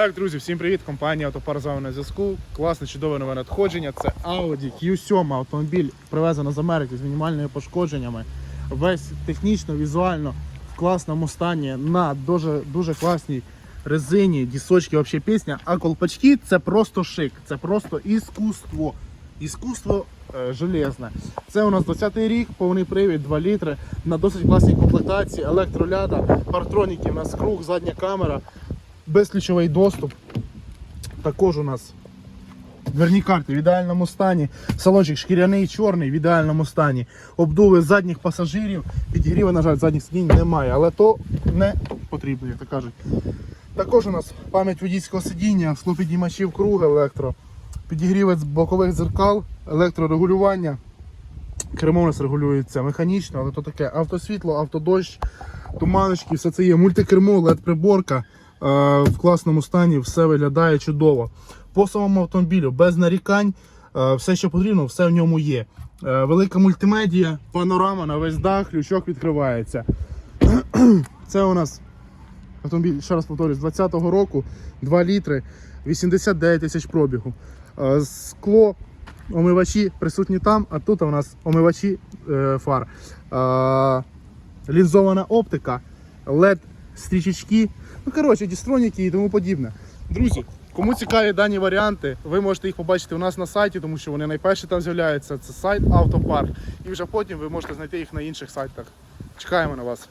Так, друзі, всім привіт! Компанія Автопар на зв'язку. Класне, чудове нове надходження. Це Audi Q7 автомобіль привезено з Америки з мінімальними пошкодженнями. Весь технічно, візуально в класному стані на дуже, дуже класній резині, дісочки, взагалі пісня. А колпачки це просто шик, це просто іскусство. Іскусство е, железне. Це у нас 20-й рік, повний привід, 2 літри, на досить класній комплектації, електроляда, партроніки, у нас круг, задня камера, безключовий доступ. Також у нас дверні карти в ідеальному стані, салончик шкіряний, чорний в ідеальному стані, обдуви задніх пасажирів, підігріви, на жаль, задніх сидінь немає, але то не потрібно, як то кажуть. Також у нас пам'ять водійського сидіння, склопідіймачів круг електро, підігрівець бокових дзеркал, електрорегулювання. Кермо у нас регулюється механічно, але то таке автосвітло, автодощ, туманочки, все це є. Мультикермо, LED-приборка е, в класному стані, все виглядає чудово. По самому автомобілю без нарікань, е, все, що потрібно, все в ньому є. Е, велика мультимедія, панорама на весь дах, лючок відкривається. Це у нас автомобіль, ще раз повторюсь, з 20-го року, 2 літри, 89 тисяч пробігу. Е, Скло, омивачі присутні там, а тут у нас омивачі е, фар. Е, лінзована оптика, LED стрічечки, ну коротше, дістроніки і тому подібне. Друзі, кому цікаві дані варіанти, ви можете їх побачити у нас на сайті, тому що вони найперші там з'являються. Це сайт Автопарк. І вже потім ви можете знайти їх на інших сайтах. Чекаємо на вас.